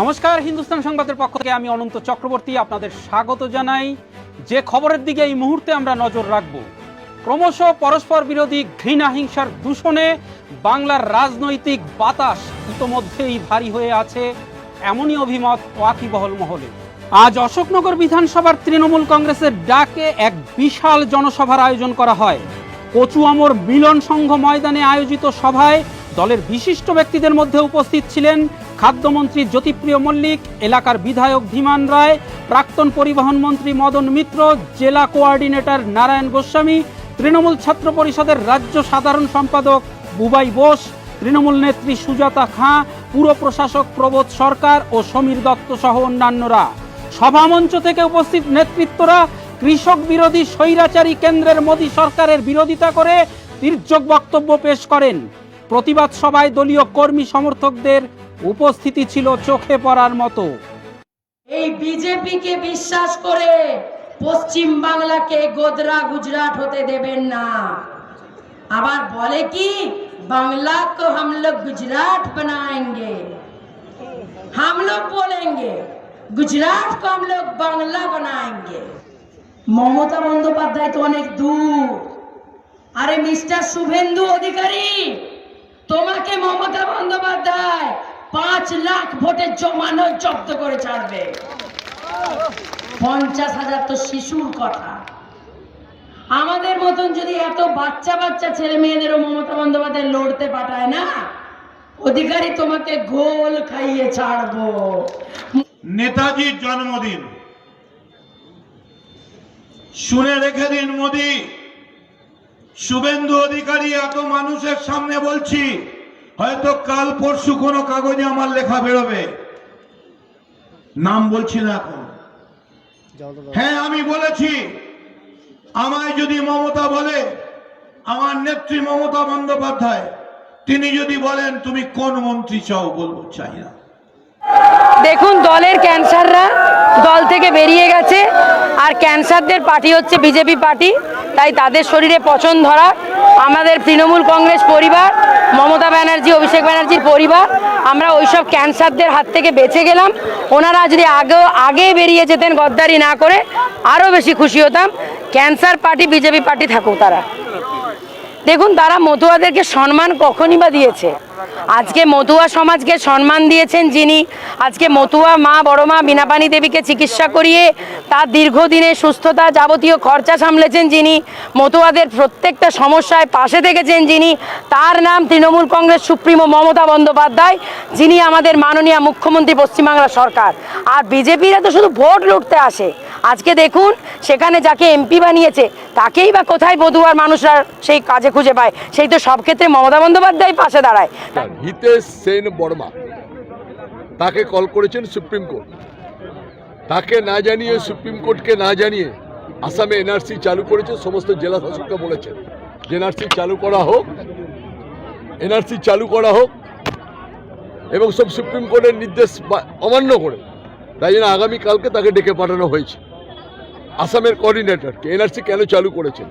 নমস্কার, হিন্দুস্তান সংবাদের পক্ষ থেকে আমি অনন্ত চক্রবর্তী আপনাদের স্বাগত জানাই। যে খবরের দিকে এই মুহূর্তে আমরা নজর রাখব, ক্রমশ পরস্পর বিরোধী ঘৃণা হিংসার দূষণে বাংলার রাজনৈতিক বাতাস ইতোমধ্যেই ভারী হয়ে আছে, এমনই অভিমত ওয়াকিবহল মহলে। আজ অশোকনগর বিধানসভার তৃণমূল কংগ্রেসের ডাকে এক বিশাল জনসভার আয়োজন করা হয়। কচুয়ামর মিলন সংঘ ময়দানে আয়োজিত সভায় দলের বিশিষ্ট ব্যক্তিদের মধ্যে উপস্থিত ছিলেন খাদ্যমন্ত্রী জ্যোতিপ্রিয় মল্লিক, এলাকার বিধায়ক ধীমান রায়, প্রাক্তন পরিবহন মন্ত্রী মদন মিত্র, জেলা কোঅর্ডিনেটর নারায়ণ গোস্বামী, তৃণমূল ছাত্র পরিষদের রাজ্য সাধারণ সম্পাদক বুবাই বোস, তৃণমূল নেত্রী সুজাতা খাঁ, পুর প্রশাসক প্রবোধ সরকার ও সমীর দত্ত সহ অন্যান্যরা। সভামঞ্চ থেকে উপস্থিত নেতৃত্বরা কৃষক বিরোধী স্বৈরাচারী কেন্দ্রের মোদী সরকারের বিরোধিতা করে তির্যক বক্তব্য পেশ করেন। প্রতিবাদ সভায় দলীয় কর্মী সমর্থকদের উপস্থিতি ছিল চোখে পড়ার মতো। এই বিজেপিকে বিশ্বাস করে পশ্চিম বাংলাকে গোদরা গুজরাট হতে দেবেন না। আবার বলে কি বাংলা কো হাম লোক গুজরাট বানায়েঙ্গে। হাম লোক বলেঙ্গে গুজরাট কো হাম লোক বাংলা বানায়েঙ্গে। মমতা বন্দ্যোপাধ্যায় তো অনেক দূর। আরে মিস্টার শুভেন্দু অধিকারী তোমাকে মমতা বন্দ্যোপাধ্যায় পাঁচ লাখ ভোটের জমানো জব্দ করে ছাড়বে। পঞ্চাশ হাজার তো শিশুর কথা। আমাদের মতন যদি এত বাচ্চা বাচ্চা ছেলে মেয়েদেরও মমতা বন্দ্যোপাধ্যায় লড়তে পাঠায় না, অধিকারী তোমাকে গোল খাইয়ে ছাড়বো। নেতাজির জন্মদিন। শুনে রেখে দিন মোদি। শুভেন্দু অধিকারী, এত মানুষের সামনে বলছি, হয়তো কাল পরশু কোনো কাগজে আমার লেখা বেরোবে। নাম বলছি না এখন। হ্যাঁ আমি বলেছি, আমায় যদি মমতা বলে, আমার নেত্রী মমতা বন্দ্যোপাধ্যায়, তিনি যদি বলেন, তুমি কোন মন্ত্রী চাও? বলব, চাই না। দেখুন দলের ক্যান্সাররা দল থেকে বেরিয়ে গেছে, আর ক্যান্সারদের পার্টি হচ্ছে বিজেপি পার্টি, তাই তাদের শরীরে পচন ধরা, আমাদের তৃণমূল কংগ্রেস পরিবার, মমতা ব্যানার্জি, অভিষেক ব্যানার্জির পরিবার, আমরা ওইসব ক্যান্সারদের হাত থেকে বেঁচে গেলাম। ওনারা যদি আগে আগে বেরিয়ে যেতেন, গদ্দারি না করে, আরও বেশি খুশি হতাম। ক্যান্সার পার্টি, বিজেপি পার্টি থাকুক তারা। দেখুন, তারা মতুয়াদেরকে সম্মান কখনই বা দিয়েছে। আজকে মতুয়া সমাজকে সম্মান দিয়েছেন যিনি। আজকে মতুয়া মা, বড় মা বিনাপানি দেবীকে চিকিৎসা করিয়ে তার দীর্ঘদিনের সুস্থতা যাবতীয় খরচা সামলেছেন যিনি। মতুয়াদের প্রত্যেকটা সমস্যায় পাশে থেকেছেন যিনি। তার নাম তৃণমূল কংগ্রেস সুপ্রিমো মমতা বন্দ্যোপাধ্যায়, যিনি আমাদের মাননীয় মুখ্যমন্ত্রী পশ্চিমবাংলা সরকার। আর বিজেপিরা তো শুধু ভোট লুটতে আসে। আজকে দেখুন, সেখানে যাকে এমপি বানিয়েছে, তাকেই বা কোথায় বধুয়ার মানুষরা সেই কাজে খুঁজে পায়? সেই তো সব ক্ষেত্রে মমতা বন্দ্যোপাধ্যায় পাশে দাঁড়ায়। হিতেশ সেন বর্মা, তাকে কল করেছেন সুপ্রিম কোর্ট তাকে না জানিয়ে সুপ্রিম কোর্টকে না জানিয়ে আসামে এনআরসি চালু করেছে, সমস্ত জেলা শাসককে বলেছেন। এনআরসি চালু করা হোক এনআরসি চালু করা হোক, এবং সব সুপ্রিম কোর্টের নির্দেশ অমান্য করে। তাই জন্য আগামীকালকে তাকে ডেকে পাঠানো হয়েছে। আসামের কোঅর্ডিনেটরকে এনআরসি কেন চালু করেছেন?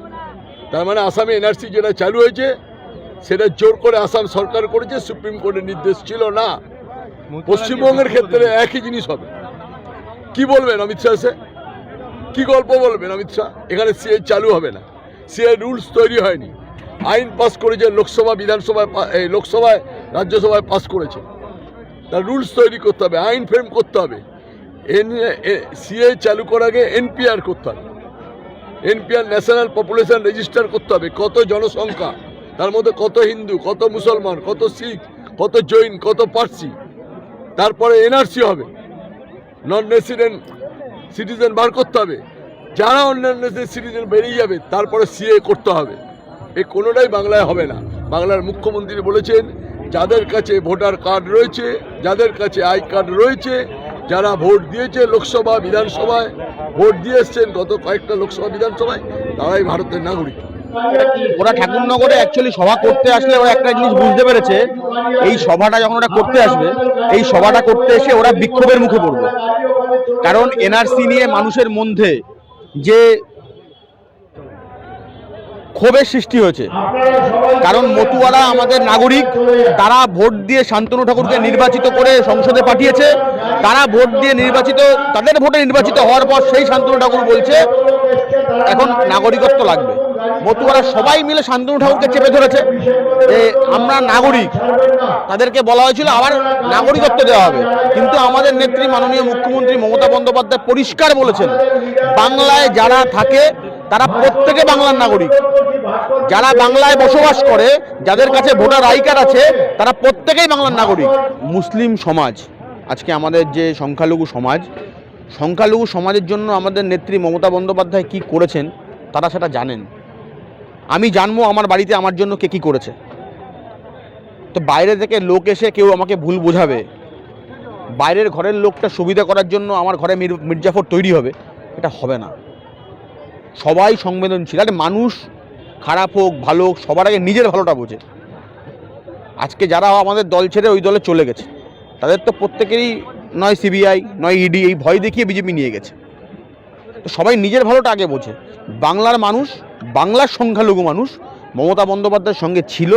তার মানে আসামে এনআরসি যেটা চালু হয়েছে সেটা জোর করে আসাম সরকার করেছে সুপ্রিম কোর্টের নির্দেশ ছিল না। পশ্চিমবঙ্গের ক্ষেত্রে একই জিনিস হবে। কি বলবেন অমিত শাহ সে? কি গল্প বলবেন অমিত শাহ? এখানে সিএ চালু হবে না। সিএ রুলস তৈরি হয়নি। আইন পাস করেছে লোকসভা বিধানসভায় লোকসভায় রাজ্যসভায় পাস করেছে। তার রুলস তৈরি করতে হবে আইন ফ্রেম করতে হবে। এন সিএ চালু করার আগে এনপিআর করতে হবে। এনপিআর ন্যাশনাল পপুলেশন রেজিস্টার করতে হবে, কত জনসংখ্যা, তার মধ্যে কত হিন্দু, কত মুসলমান, কত শিখ, কত জৈন, কত পার্সি, তারপরে এনআরসি হবে। নন রেসিডেন্ট সিটিজেন বার করতে হবে। যারা অন্যান্য সিটিজেন বেরিয়ে যাবে, তারপরে সিএ করতে হবে। এই কোনোটাই বাংলায় হবে না। বাংলার মুখ্যমন্ত্রী বলেছেন, যাদের কাছে ভোটার কার্ড রয়েছে, যাদের কাছে আই কার্ড রয়েছে যারা ভোট দিয়েছে লোকসভা বিধানসভায়, ভোট দিয়ে এসছেন গত কয়েকটা লোকসভা বিধানসভায়, তারাই ভারতের নাগরিক। ওরা ঠাকুরনগরে অ্যাকচুয়ালি সভা করতে আসলে ওরা একটা জিনিস বুঝতে পেরেছে, এই সভাটা যখন ওরা করতে আসবে, এই সভাটা করতে এসে ওরা বিক্ষোভের মুখে পড়বে। কারণ এনআরসি নিয়ে মানুষের মধ্যে যে ক্ষোভের সৃষ্টি হয়েছে। কারণ মতুয়ারা আমাদের নাগরিক, তারা ভোট দিয়ে শান্তনু ঠাকুরকে নির্বাচিত করে সংসদে পাঠিয়েছে। তারা ভোট দিয়ে নির্বাচিত, তাদের ভোটে নির্বাচিত হওয়ার পর সেই শান্তনু ঠাকুর বলছে, এখন নাগরিকত্ব লাগবে। মতুয়ারা সবাই মিলে শান্তনু ঠাকুরকে চেপে ধরেছে যে, আমরা নাগরিক। তাদেরকে বলা হয়েছিল, আবার নাগরিকত্ব দেওয়া হবে। কিন্তু আমাদের নেত্রী মাননীয় মুখ্যমন্ত্রী মমতা বন্দ্যোপাধ্যায় পরিষ্কার বলেছেন, বাংলায় যারা থাকে তারা প্রত্যেকে বাংলার নাগরিক। যারা বাংলায় বসবাস করে, যাদের কাছে ভোটার আই কার্ড আছে, তারা প্রত্যেকেই বাংলার নাগরিক। মুসলিম সমাজ, আজকে আমাদের যে সংখ্যালঘু সমাজ, সংখ্যালঘু সমাজের জন্য আমাদের নেত্রী মমতা বন্দ্যোপাধ্যায় কি করেছেন, তারা সেটা জানেন। আমি জানব আমার বাড়িতে আমার জন্য কে কী করেছে। তো বাইরে থেকে লোক এসে কেউ আমাকে ভুল বোঝাবে। বাইরের ঘরের লোকটা সুবিধা করার জন্য আমার ঘরে মির মির্জাফর তৈরি হবে, এটা হবে না। সবাই সংবেদনশীল। আরে মানুষ খারাপ হোক, ভালো হোক, সবার আগে নিজের ভালোটা বোঝে। আজকে যারা আমাদের দল ছেড়ে ওই দলে চলে গেছে, তাদের তো প্রত্যেকেরই নয় সিবিআই, নয় ইডি, এই ভয় দেখিয়ে বিজেপি নিয়ে গেছে। তো সবাই নিজের ভালোটা আগে বোঝে। বাংলার মানুষ, বাংলার সংখ্যালঘু মানুষ মমতা বন্দ্যোপাধ্যায়ের সঙ্গে ছিল,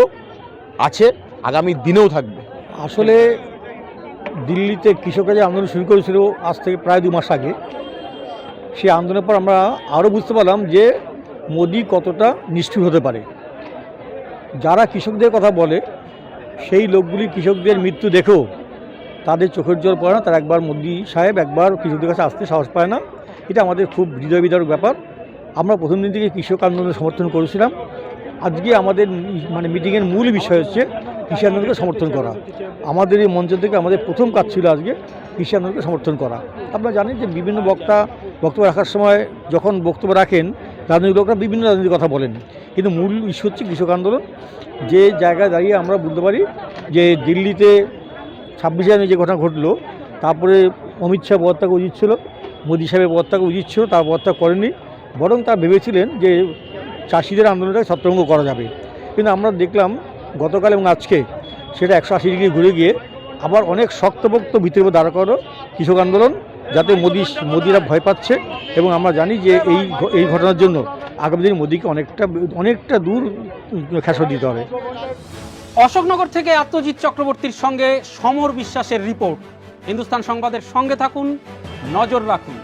আছে, আগামী দিনেও থাকবে। আসলে দিল্লিতে কৃষকরা যে আন্দোলন শুরু করেছিল আজ থেকে প্রায় দু মাস আগে। সেই আন্দোলনের পর আমরা আরও বুঝতে পারলাম যে মোদি কতটা নিষ্ঠুর হতে পারে। যারা কৃষকদের কথা বলে, সেই লোকগুলি কৃষকদের মৃত্যু দেখেও তাদের চোখের জল পড়ে না। তারা একবার মোদি সাহেব, একবার কৃষকদের কাছে আসতে সাহস পায় না। এটা আমাদের খুব হৃদয় বিদারক ব্যাপার। আমরা প্রথম দিন থেকে কৃষক আন্দোলনের সমর্থন করেছিলাম। আজকে আমাদের মানে মিটিংয়ের মূল বিষয় হচ্ছে কৃষি আন্দোলনকে সমর্থন করা। আমাদের এই মঞ্চ থেকে আমাদের প্রথম কাজ ছিল আজকে কৃষি আন্দোলনকে সমর্থন করা। আপনারা জানেন যে বিভিন্ন বক্তা বক্তব্য রাখার সময় যখন বক্তব্য রাখেন, রাজনৈতিক লোকরা বিভিন্ন রাজনৈতিক কথা বলেন। কিন্তু মূল ইস্যু হচ্ছে কৃষক আন্দোলন। যে জায়গায় দাঁড়িয়ে আমরা বুঝতে পারি যে দিল্লিতে ছাব্বিশে জানুয়ারি যে ঘটনা ঘটলো, তারপরে অমিত শাহ পদত্যাগ উচিত ছিল, মোদী সাহেবের পদত্যাগ উচিত ছিল, তার পদত্যাগ করেনি বরং তারা ভেবেছিলেন যে চাষিদের আন্দোলনটা ছত্রভঙ্গ করা যাবে। কিন্তু আমরা দেখলাম গতকাল এবং আজকে সেটা একশো আশি ডিগ্রি ঘুরে গিয়ে আবার অনেক শক্তপোক্ত ভিতরে দাঁড় করানো কৃষক আন্দোলন, যাতে মোদি, মোদিরা ভয় পাচ্ছে এবং আমরা জানি যে এই এই ঘটনার জন্য আগামী দিনে মোদিকে অনেকটা অনেকটা দূর খেসর দিতে হবে। অশোকনগর থেকে আত্মজিৎ চক্রবর্তীর সঙ্গে সমর বিশ্বাসের রিপোর্ট। হিন্দুস্তান সংবাদের সঙ্গে থাকুন, নজর রাখুন।